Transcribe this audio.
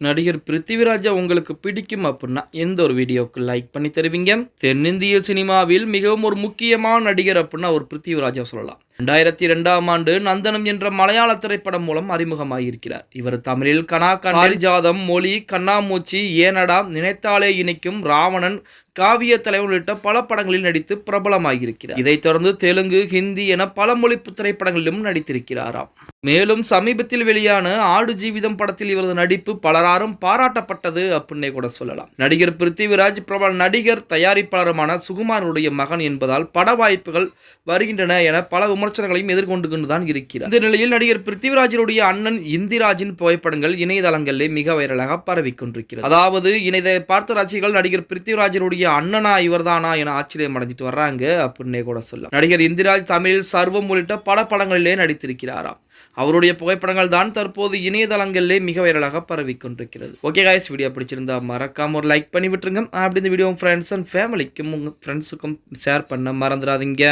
நடிகர் பிருத்திவிராஜா உங்களுக்கு பிடிக்கும் அப்படின்னா எந்த ஒரு வீடியோவுக்கு லைக் பண்ணி தருவீங்க? தென்னிந்திய சினிமாவில் மிகவும் ஒரு முக்கியமான நடிகர் அப்படின்னா ஒரு பிருத்திவிராஜா சொல்லலாம். ரெண்டாயிரத்தி ரெண்டாம் ஆண்டு நந்தனம் என்ற மலையாள திரைப்படம் மூலம் அறிமுகமாகியிருக்கிறார் இவர் தமிழில் கனா பாரிஜாதம் மொழி கண்ணாமூச்சி ஏனடா நினைத்தாலே இணைக்கும் ராவணன் காவிய தலைவன் உள்ளிட்ட பல படங்களில் நடித்து பிரபலமாகியிருக்கிறார் இதைத் தொடர்ந்து தெலுங்கு ஹிந்தி என பல மொழி திரைப்படங்களிலும் நடித்திருக்கிறாராம். மேலும் சமீபத்தில் வெளியான ஆடு ஜீவிதம் படத்தில் இவரது நடிப்பு பலராரும் பாராட்டப்பட்டது அப்படின்னே கூட சொல்லலாம். நடிகர் பிருத்திவிராஜ் பிரபல நடிகர் தயாரிப்பாளருமான சுகுமாரனுடைய மகன் என்பதால் பட வாய்ப்புகள் வருகின்றன என பல விமர்சனங்களையும் எதிர்கொண்டு கொண்டுதான் இருக்கிறார். இந்த நிலையில் நடிகர் பிருத்திவிராஜனுடைய அண்ணன் இந்திராஜின் புகைப்படங்கள் இணையதளங்களில் மிக வைரலாக பரவி கொண்டிருக்கிறது. அதாவது இணையதை பார்த்த ரசிகர்கள் நடிகர் பிருத்திவிராஜனுடைய அண்ணனா இவர்தானா என ஆச்சரியம் அடைஞ்சிட்டு வர்றாங்க அப்படின்னே கூட சொல்லலாம். நடிகர் இந்திராஜ் தமிழில் சர்வம் உள்ளிட்ட பல படங்களிலே நடித்திருக்கிறாராம். அவருடைய புகைப்படங்கள் தான் தற்போது இணையதளங்களிலே மிக வைரலாக பரவி கொண்டிருக்கிறது. ஓகே காய்ஸ் வீடியோ பிடிச்சிருந்தா மறக்காம ஒரு லைக் பண்ணி விட்டுருங்க. அப்படி இந்த வீடியோ ஃப்ரெண்ட்ஸ் அண்ட் ஃபேமிலிக்கும் உங்கள் ஃப்ரெண்ட்ஸுக்கும் ஷேர் பண்ண மறந்துடாதீங்க.